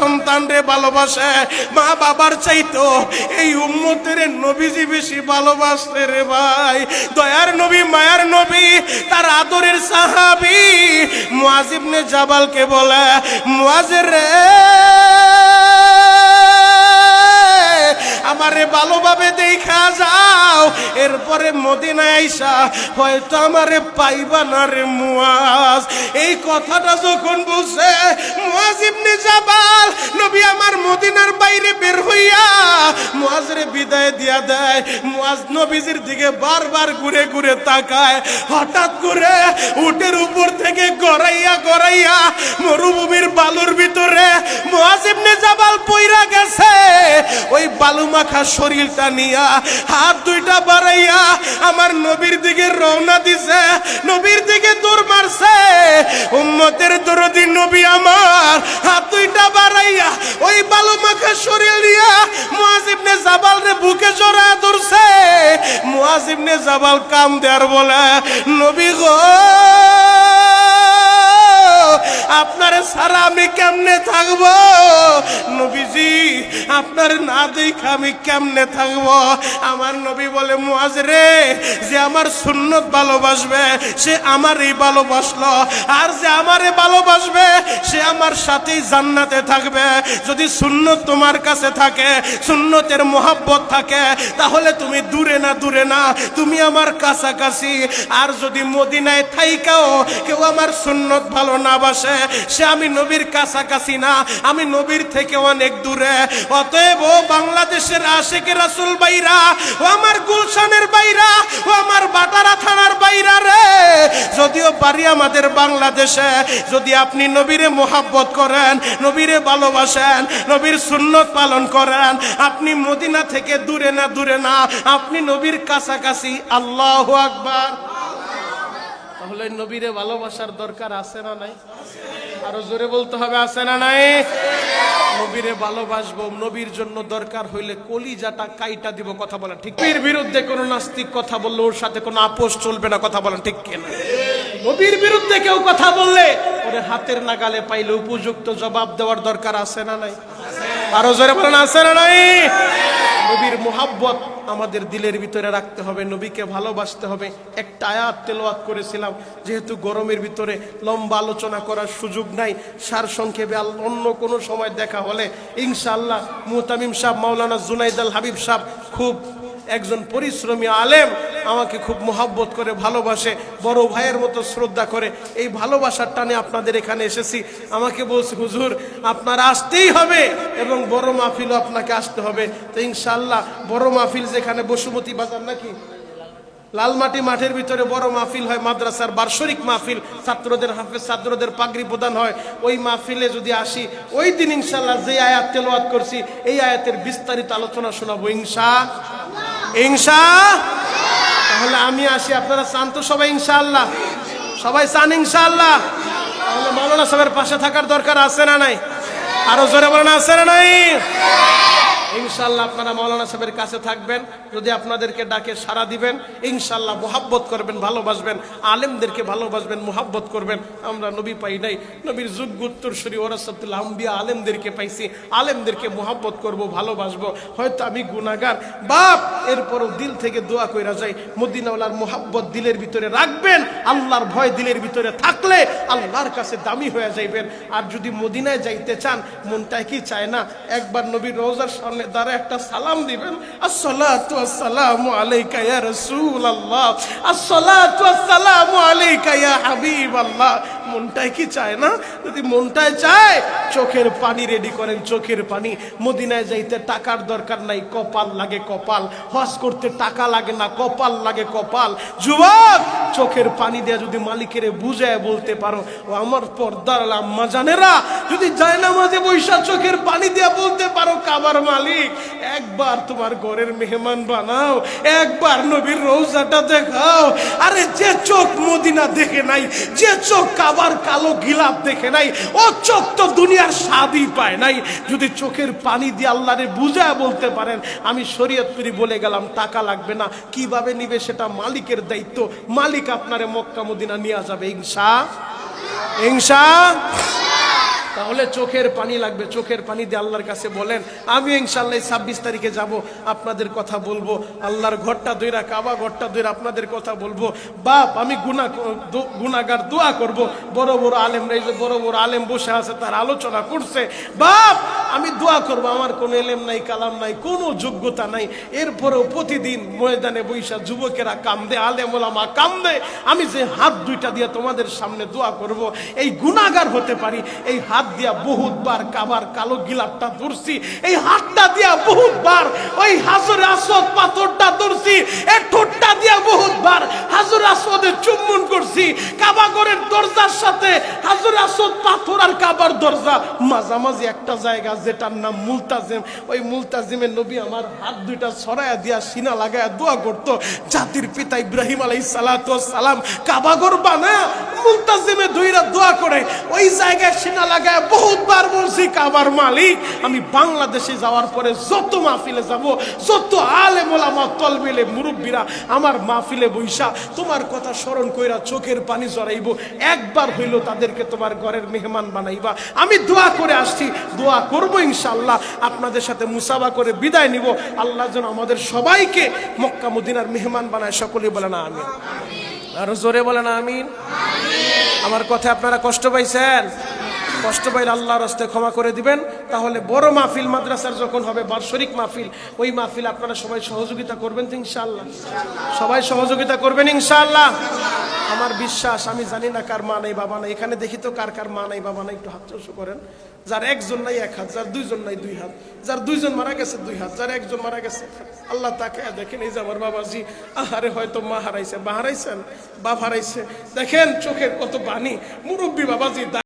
সন্তান রে ভালোবাসে, মা বাবার চাইতো এই উম্মতের নবীজি বেশি ভালোবাসে রে ভাই। দয়ার নবী, মায়ার নবী, তার আদরের সাহাবি। মুয়াজিবনে জাবালকে বলে মুয়াজের রে আমারে ভালোভাবে দেখা যাও। এরপরে মদিনায় আইসা হয়তো আমারে পাইবা মুয়াজ। এই কথাটা যখন বলছে, মুয়াজ ইবনে জাবাল, নবী আমার মদিনার বাইরে বের হইয়া মুয়াজরে বিদায় দিয়া দেয়। মুয়াজ নবীজির দিকে বারবার ঘুরে ঘুরে তাকায়। হঠাৎ করে উটের গড়াইয়া মরুভূমির বালুর ভিতরে মুয়াজ ইবনে জাবাল পইরা গেছে। ওই বালু মাখা শরীরটা নিয়া, হাত দুইটা বাড়াইয়া আমার নবীর দিকে রওনা দিছে। নবীর দিকে দৌড় মারছে। উম্মতের দরদি নবী আমার, হাত দুইটা বাড়াইয়া ওই বালু মাখা শরীর নিয়া মুয়াজিবনে জাবাল রে বুকে জড়া ধরছে। মুয়াজিবনে জাবাল কাম দেয়ার বলে, নবী গো আপনারে সারা আমি কেমনে থাকব? নবীজি, আপনার না দেখা আমি কেমনে থাকব? আমার নবী বলে, মুয়াজ রে, যে আমার সুন্নত ভালোবাসবে, সে আমারই ভালোবাসলো। আর যে আমারে ভালোবাসবে, সে আমার সাথেই জান্নাতে থাকবে। যদি সুন্নত তোমার কাছে থাকে, সুন্নতের মোহাব্বত থাকে, তাহলে তুমি দূরে না দূরে না। তুমি আমার কাছাকাছি। আর যদি মদিনায় থাইকাও, কেউ আমার সুন্নত ভালো না বাসে সে আমি নবীর কাছাকাছি না, আমি নবীর থেকে অনেক দূরে। অতএব ও বাংলাদেশের আশেকে রাসুল বাইরা ও আমার গুলশানের বাইরা ও আমার বাটারা থানার বাইরা রে, যদিও পারি আমাদের বাংলাদেশে, যদি আপনি নবীরে মোহাব্বত করেন, নবীরে ভালোবাসেন, নবীর সুন্নত পালন করেন, আপনি মদিনা থেকে দূরে না দূরে না, আপনি নবীর কাছাকাছি। আল্লাহ আকবার। তাহলে নবীরে ভালোবাসার দরকার আছে না নাই? আরও জোরে বলতে হবে, আছে না নাই? নবীরে ভালোবাসবো, নবীর জন্য দরকার হইলে কলিজাটা কাইটা দিব, কথা বলেন ঠিক নবীর বিরুদ্ধে কোনো নাস্তিক কথা বললে ওর সাথে কোনো আপোষ চলবে না, কথা বলেন ঠিক কেনা? নবীর বিরুদ্ধে কেউ কথা বললে ওরে হাতের নাগালে পাইলে উপযুক্ত জবাব দেওয়ার দরকার আছে না নাই? আরও জোরে বলেন, আছে না নাই? নবীর মোহাব্বত আমাদের দিলের ভিতরে রাখতে হবে, নবীকে ভালোবাসতে হবে। একটা আয়াত তেলোয়াত করেছিলাম, যেহেতু গরমের ভিতরে লম্বা আলোচনা করার সুযোগ নাই, সার সংক্ষেপে অন্য কোনো সময় দেখা হলে ইনশাআল্লাহ মুহতামিম সাহ মাওলানা জুনাইদ আল হাবিব সাহ খুব একজন পরিশ্রমী আলেম আমাকে খুব মোহাব্বত করে, ভালোবাসে, বড় ভাইয়ের মতো শ্রদ্ধা করে। এই ভালোবাসার টানে আপনাদের এখানে এসেছি। আমাকে বলছে, হুজুর, আপনার আসতেই হবে এবং বড় মাহফিলও আপনাকে আসতে হবে। তো ইনশাল্লাহ বড় মাহফিল যেখানে বসুমতি বাজার নাকি? লালমাটি মাঠের ভিতরে বড় মাহফিল হয়, মাদ্রাসার বার্ষরিক মাহফিল, ছাত্রদের হাফেজ, ছাত্রদের পাগড়ি প্রদান হয়। ওই মাহফিলে যদি আসি, ওই দিন ইনশাল্লাহ যে আয়াত তেলাওয়াত করছি, এই আয়াতের বিস্তারিত আলোচনা শোনাবো, ইনশা ইনশা। তাহলে আমি আসি, আপনারা চান তো সবাই ইনশাল্লাহ সবাই চান ইনশাআল্লাহ। তাহলে মাওলানা সাহেবের পাশে থাকার দরকার আছে না নাই? আরও জোরে বলেন, আছে না নাই? ইনশাল্লাহ আপনারা মাওলানা সাহেবের কাছে থাকবেন, যদি আপনাদেরকে ডাকে সাড়া দিবেন ইনশাল্লাহ মোহাব্বত করবেন, ভালোবাসবেন, আলেমদেরকে ভালোবাসবেন, মোহাব্বত করবেন, আমরা নবী পাই নাই, নবীর যুগ উত্তরসূরি ওরাসাতুল্লাহ আম্বিয়া, আলেমদেরকে পাইছি, আলেমদেরকে মোহাব্বত করব, ভালোবাসবো, হয়তো আমি গুনাগার বাপ, এরপরও দিল থেকে দোয়া কইরা যাই, মদিনাওয়ালার মোহাব্বত দিলের ভিতরে রাখবেন, আল্লাহর ভয় দিলের ভিতরে থাকলে আল্লাহর কাছে দামি হয়ে যাইবেন, আর যদি মদিনায় যাইতে চান মনটায় কি চায় না, একবার নবীর রোজার সামনে দ্বারা একটা সালাম দিবেন আলাইকা আলাইকা মনটায় কি চায় না? যদি মনটায় চায়, চোখের পানি রেডি করেন, চোখের পানি। মদিনায় যাইতে টাকার দরকার নাই, কপাল লাগে কপাল। হজ করতে টাকা লাগে না, কপাল লাগে কপাল। যুবক, চোখের পানি দেয়া যদি মালিকের বুঝায় বলতে পারো, ও আমার পর্দার আম্মা জানেরা, যদি যায় না মাঝে বৈশা চোখের পানি দিয়া বলতে পারো, কাবার মালিক একবার তোমার ঘরের মেহমান বানাও, একবার নবীর রোজাটা দেখাও। আরে যে চোখ মদিনা দেখে নাই, যে চোখ কাবার কালো গিলাপ দেখে নাই, ও চোখ তো দুনিয়ার স্বাদই পায় নাই। যদি চোখের পানি দিয়ে আল্লাহরে বুঝা বলতে পারেন, আমি শরীয়তপুরি বলে গেলাম, টাকা লাগবে না। কীভাবে নিবে সেটা মালিকের দায়িত্ব। মালিক আপনারে মক্কা মদিনা নিয়ে যাবে ইনসা ইনসা তাহলে চোখের পানি লাগবে, চোখের পানি দিয়ে আল্লাহর কাছে বলেন, আমি ইনশাল্লাহ ছাব্বিশ তারিখে যাব, আপনাদের কথা বলব, আল্লাহর ঘরটা দইরা কাবা ঘরটা দইরা আপনাদের কথা বলব। বাপ, আমি গুণা গুণাগার দোয়া করব। বড় বড় আলেম বড় বড় আলেম বসে আছে, তার আলোচনা করছে। বাপ আমি দোয়া করব, আমার কোনো এলেম নাই, কালাম নাই, কোনো যোগ্যতা নাই। এরপরেও প্রতিদিন ময়দানে বৈশা যুবকেরা কান্দে, আলেম ওলামা কান্দে। আমি যে হাত দুইটা দিয়ে তোমাদের সামনে দোয়া করব, এই গুনাগার হতে পারি। এই হাত দিয়া বহুতবার কাবার কালো গিলাপটা ধরছি। এই হাতটা দিয়া বহুতবার ওই হাজর আসদ পাথরটা ধরছি। এই ঠোঁটটা দিয়া বহুতবার হাজর আসদে চুম্বন করছি কাবাগরের দরজার সাথে হাজর আসদ পাথর আর কাবার দরজা। মাঝামাঝি একটা জায়গা, যেটার নাম মুলতাজিম। ওই মুলতাজিমের নবী আমার হাত দুইটা ছড়ায়া দিয়া সিনা লাগায়া দোয়া করতো। জাতির পিতা ইব্রাহিম আলাই সালাত সালাম কাবাগর বানায় মুলতাজিমে দুইরা দোয়া করে। ওই জায়গায় সিনা লাগায় বহুতবার বলছি, কাবার মালিক, আমি বাংলাদেশে যাওয়ার পরে যত মাহফিলে যাব, যত আলেম ওলামা তলবিলে মুরব্বীরা আমার মাহফিলে বইসা, তোমার কথা স্মরণ কইরা চোখের পানি জড়াইব। একবার হইল তাদেরকে তোমার ঘরের মেহমান বানাইবা। আমি দোয়া করে আসছি, দোয়া করব ইনশাল্লাহ আপনাদের সাথে মুসাবা করে বিদায় নিব। আল্লাহ যেন আমাদের সবাইকে মক্কা মদিনার মেহমান বানায়। সকলে বলে না আমি আরও জোরে বলে না আমিন। আমার কথা আপনারা কষ্ট পাইছেন? কষ্ট পাইলে আল্লাহর রাস্তে ক্ষমা করে দিবেন। তাহলে বড় মাহফিল মাদ্রাসার যখন হবে, বার্ষরিক মাহফিল, ওই মাহফিল আপনারা সবাই সহযোগিতা করবেন তো ইনশাআল্লাহ। সবাই সহযোগিতা করবেন ইনশাআল্লাহ। আমার বিশ্বাস, আমি জানি না কার মা নাই, বাবা নাই। এখানে দেখি তো কার কার মা নাই, বাবা নাই। একটু হাত চলসু করেন। যার একজন নাই, এক হাত, যার দুইজন নাই, দুই হাত। যার দুইজন মারা গেছে, দুই হাত। যার একজন মারা গেছে, আল্লাহ তাকে, দেখেন এই যে আমার বাবাজি, আহারে হয়তো মা হারাইছে, বা হারাইছেন, বাপ হারাইছে। দেখেন চোখের কত বাণী। মুরব্বী বাবাজি